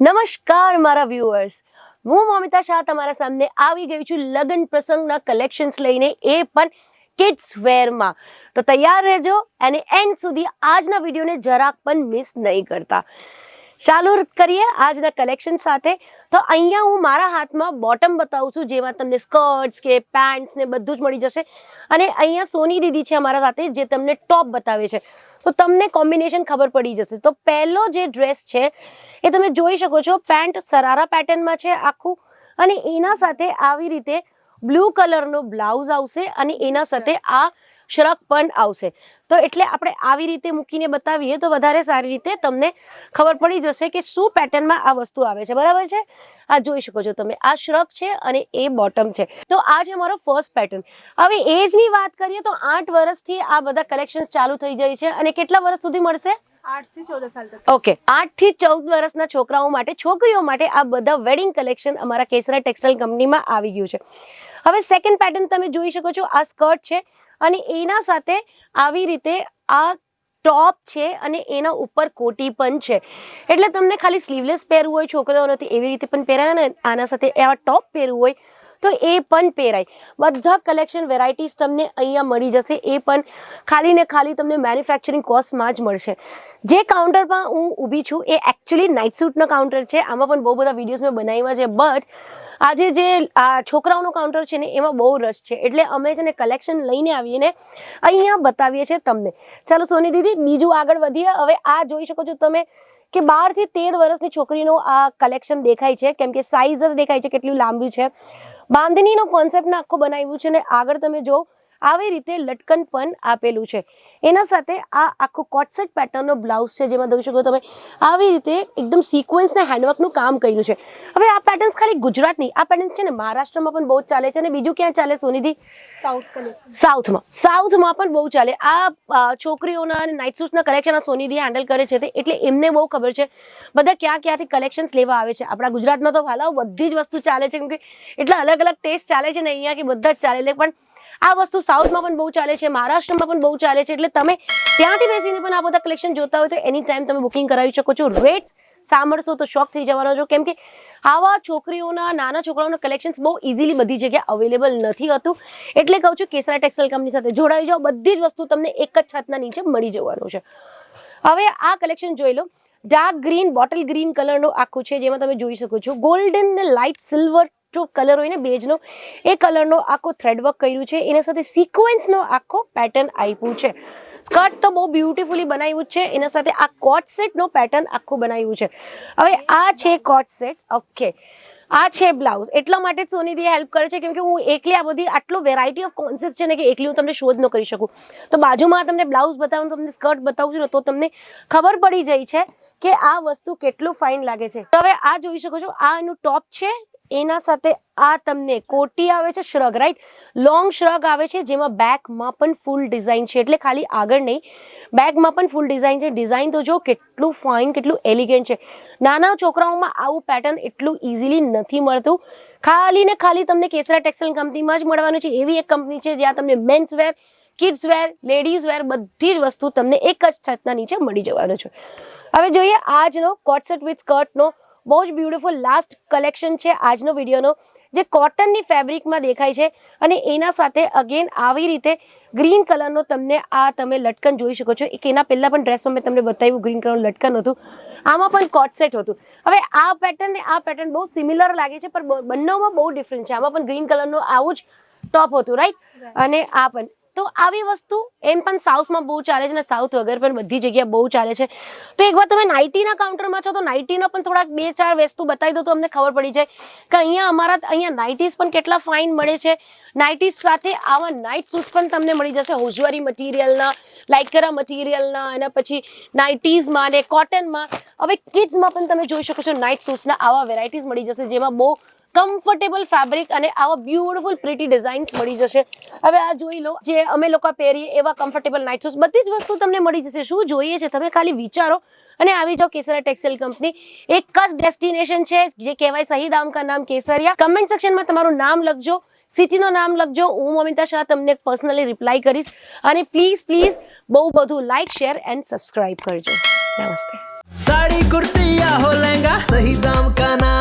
નમસ્કાર, મારા વ્યુઅર્સ હું મોમિતા શાહ તમારા સામે આવી ગઈ છું લગ્ન પ્રસંગના કલેક્શન્સ લઈને એ પણ કિડ્સ વેરમાં તો તૈયાર રહેજો અને એન્ડ સુધી આજના વિડીયોને જરાક પણ મિસ નહીં કરતા. ચાલુ કરીએ આજના કલેક્શન સાથે. તો અહીંયા હું મારા હાથમાં બોટમ બતાવું છું, જેમાં તમને સ્કર્ટ્સ કે પેન્ટ્સ ને બધું જ મળી જશે. અને અહીંયા સોની દીદી છે અમારા સાથે, જે તમને ટોપ બતાવે છે. તો તમને કોમ્બિનેશન ખબર પડી જશે. તો પહેલો જે ડ્રેસ છે એ તમે જોઈ શકો છો પેન્ટ સરારા પેટર્નમાં છે આખું અને એના સાથે આવી રીતે બ્લુ કલરનો બ્લાઉઝ આવશે અને એના સાથે આ શ્રક પણ આવશે. તો એટલે આપણે આવી રીતે મૂકીને બતાવીએ તો વધારે સારી રીતે તમને ખબર પડી જશે કે શું પેટર્નમાં આ વસ્તુ આવે છે. બરાબર છે? આ જોઈ શકો છો તમે. આ શ્રક છે અને એ બોટમ છે. તો આ છે મારો ફર્સ્ટ પેટર્ન. હવે એજની વાત કરીએ તો આઠ વર્ષથી આ બધા કલેક્શન્સ ચાલુ થઈ જાય છે અને કેટલા વર્ષ સુધી મળશે? ઓકે આઠથી ચૌદ વર્ષના છોકરાઓ માટે, છોકરીઓ માટે આ બધા વેડિંગ કલેક્શન અમારા કેસરા ટેક્સટાઇલ કંપનીમાં આવી ગયું છે. હવે સેકન્ડ પેટર્ન તમે જોઈ શકો છો, આ સ્કર્ટ છે અને એના સાથે આવી રીતે આ ટોપ છે અને એના ઉપર કોટી પણ છે. એટલે તમને ખાલી સ્લીવલેસ પહેરવું હોય, છોકરાઓ નથી એવી રીતે પણ પહેરાય ને, આના સાથે એવા ટોપ પહેરવું હોય તો એ પણ પહેરાય. બધા કલેક્શન વેરાયટીઝ તમને અહીંયા મળી જશે. એ પણ ખાલી ને ખાલી તમને મેન્યુફેક્ચરિંગ કોસ્ટમાં જ મળશે. જે કાઉન્ટરમાં હું ઊભી છું, એ એકચ્યુઅલી નાઇટ સૂટનો કાઉન્ટર છે. આમાં પણ બહુ બધા વિડીયોઝ મેં બનાવ્યા છે. બટ આજે જે, આ છોકરાઓનું કાઉન્ટર છે ને, એમાં બહુ રસ છે. એટલે અમે છે ને કલેક્શન લઈને આવીએ ને, અહીંયા બતાવીએ છીએ તમને. ચાલો સોની દીદી, બીજું આગળ વધીએ. હવે આ જોઈ શકો છો તમે કે બારથી તેર વર્ષની છોકરીનો આ કલેક્શન દેખાય છે. કેમ કે સાઇઝ જ દેખાય છે, કેટલું લાંબી છે. બાંધણીનો કોન્સેપ્ટ આખો બનાવ્યું છે ને આગળ તમે જો આવી રીતે લટકન પણ આપેલું છે. એના સાથે આ આખો કોટસેટ પેટર્નનો બ્લાઉઝ છે જેમાં જોઈ શકો તમે આવી રીતે એકદમ સિક્વન્સના હેન્ડવર્કનું કામ કર્યું છે. હવે આ પેટર્ન્સ ખાલી ગુજરાતની આ પેટર્ન્સ છે ને મહારાષ્ટ્રમાં પણ બહુ જ ચાલે છે અને બીજું ક્યાં ચાલે સોનીધી? સાઉથ સાઉથમાં સાઉથમાં પણ બહુ ચાલે. આ છોકરીઓના અને નાઇટ સૂટના કલેક્શન આ સોનીદી હેન્ડલ કરે છે તે એટલે એમને બહુ ખબર છે. બધા ક્યાં ક્યાંથી કલેક્શન્સ લેવા આવે છે. આપણા ગુજરાતમાં તો હાલાવ બધી જ વસ્તુ ચાલે છે કેમ કે એટલા અલગ અલગ ટેસ્ટ ચાલે છે ને અહીંયા કે બધા જ ચાલે એટલે પણ આ વસ્તુ સાઉથમાં પણ બહુ ચાલે છે, મહારાષ્ટ્રમાં પણ બહુ ચાલે છે, એટલે તમે ત્યાંથી બેસીને પણ આ બધા કલેક્શન જોતા હોય તો એની ટાઈમ તમે બુકિંગ કરાવી શકો છો. રેટ્સ સાંભળશો તો શોખ થઈ જવાનો છો, કેમ કે આવા છોકરીઓના, નાના છોકરાઓના કલેક્શન્સ બહુ ઇઝીલી બધી જગ્યાએ અવેલેબલ નથી હતું. એટલે કહું છું, કેસરા ટેક્સટાઇલ કંપની સાથે જોડાઈ જાઓ, બધી જ વસ્તુ તમને એક જ છતના નીચે મળી જવાનું છે. હવે આ કલેક્શન જોઈ લો. ડાર્ક ગ્રીન બોટલ ગ્રીન કલરનું આખું છે, જેમાં તમે જોઈ શકો છો. ગોલ્ડન ને લાઇટ સિલ્વર જો કલર હોય ને બેજનો એ કલરનો આખો થ્રેડવર્ક કર્યું છે. એના સાથે સિક્વન્સનો આખો પેટર્ન આપ્યું છે. સ્કર્ટ તો બહુ બ્યુટીફુલી બનાવ્યું છે. એના સાથે આ કોટ સેટનો પેટર્ન આખું બનાવ્યું છે. હવે આ છે કોટ સેટ ઓકે આ છે બ્લાઉઝ એટલા માટે જ સોનીદીએ હેલ્પ કરે છે, કેમ કે હું એકલી આ બધી આટલો વેરાયટી ઓફ કોન્સેપ્ટ છે ને કે એકલી હું તમને શોધ ન કરી શકું. તો બાજુમાં તમને બ્લાઉઝ બતાવું તમને સ્કર્ટ બતાવું છું ને, તો તમને ખબર પડી જાય છે કે આ વસ્તુ કેટલું ફાઇન લાગે છે. હવે આ જોઈ શકો છો, આ એનું ટોપ છે એના સાથે આ તમને કોટી આવે છે શ્રગ રાઈટ લોંગ શ્રગ આવે છે, જેમાં બેકમાં પણ ફૂલ ડિઝાઇન છે. એટલે ખાલી આગળ નહીં બેકમાં પણ ફૂલ ડિઝાઇન છે. ડિઝાઇન તો જો કેટલું ફાઇન કેટલું એલિગન્ટ છે. નાના છોકરાઓમાં આવું પેટર્ન એટલું ઇઝીલી નથી મળતું. ખાલી ને ખાલી તમને કેસરા ટેક્સટાઇલ કંપનીમાં જ મળવાનું છે. એવી એક કંપની છે જ્યાં તમને men's wear kids wear ladies wear બધી જ વસ્તુ તમને એક જ છતના નીચે મળી જવાનું છે. હવે જોઈએ આજનો કોટસેટ વિથ સ્કર્ટનો બહુ જ બ્યુટિફુલ લાસ્ટ કલેક્શન છે આજનો વિડીયોનો જે કોટનની ફેબ્રિકમાં દેખાય છે અને એના સાથે અગેન આવી રીતે ગ્રીન કલરનો તમને આ તમે લટકન જોઈ શકો છો. એક એના પહેલાં પણ ડ્રેસમાં મેં તમને બતાવ્યું ગ્રીન કલરનું લટકન હતું. આમાં પણ કોટ સેટ હતું. હવે આ પેટર્ન ને આ પેટર્ન બહુ સિમિલર લાગે છે પણ બંનેમાં બહુ ડિફરન્ટ છે. આમાં પણ ગ્રીન કલરનું આવું જ ટોપ હતું રાઈટ અને આ પણ તો આવી વસ્તુ એમ પણ સાઉથમાં બહુ ચાલે છે ને સાઉથ વગર પણ બધી જગ્યાએ બહુ ચાલે છે. તો એકવાર તમે નાઇટીના કાઉન્ટરમાં છો તો નાઇટીના પણ થોડાક બે ચાર વસ્તુ બતાવી દો તો અમને ખબર પડી જાય કે અહીંયા અમારા અહીંયા નાઇટીસ પણ કેટલા ફાઇન મળે છે. નાઇટીસ સાથે આવા નાઇટ સૂટ પણ તમને મળી જશે, હોજવારી મટીરિયલના, લાઇકરા મટીરિયલના અને પછી નાઇટીઝમાં ને કોટનમાં હવે કિડ્સમાં પણ તમે જોઈ શકો છો નાઇટ સૂટ્સના આવા વેરાયટીઝ મળી જશે જેમાં બહુ કમ્ફર્ટેબલ ફેબ્રિક અને આવા બ્યુટિફુલ પ્રિટી ડિઝાઇન્સ મળી જશે. હવે આ જોઈ લો, જે અમે લોકો પહેરીએ એવા કમ્ફર્ટેબલ નાઇટ શૂઝ બધી જ વસ્તુ તમને મળી જશે. શું જોઈએ છે? તમે ખાલી વિચારો. અને આવી જાઓ કેસરા ટેક્સટાઇલ કંપની એક જ ડેસ્ટિનેશન છે, જે કહેવાય સહી દામકા નામ કેસરિયા. કમેન્ટ સેક્શનમાં તમારું નામ લખજો. સિટીનું નામ લખજો. હું મમિતા શાહ તમને પર્સનલી રિપ્લાય કરીશ. અને પ્લીઝ પ્લીઝ બહુ બધું લાઇક શેર એન્ડ સબસ્ક્રાઇબ કરજો. નમસ્તે. સાડી કુર્તી હો સહી દામ નામ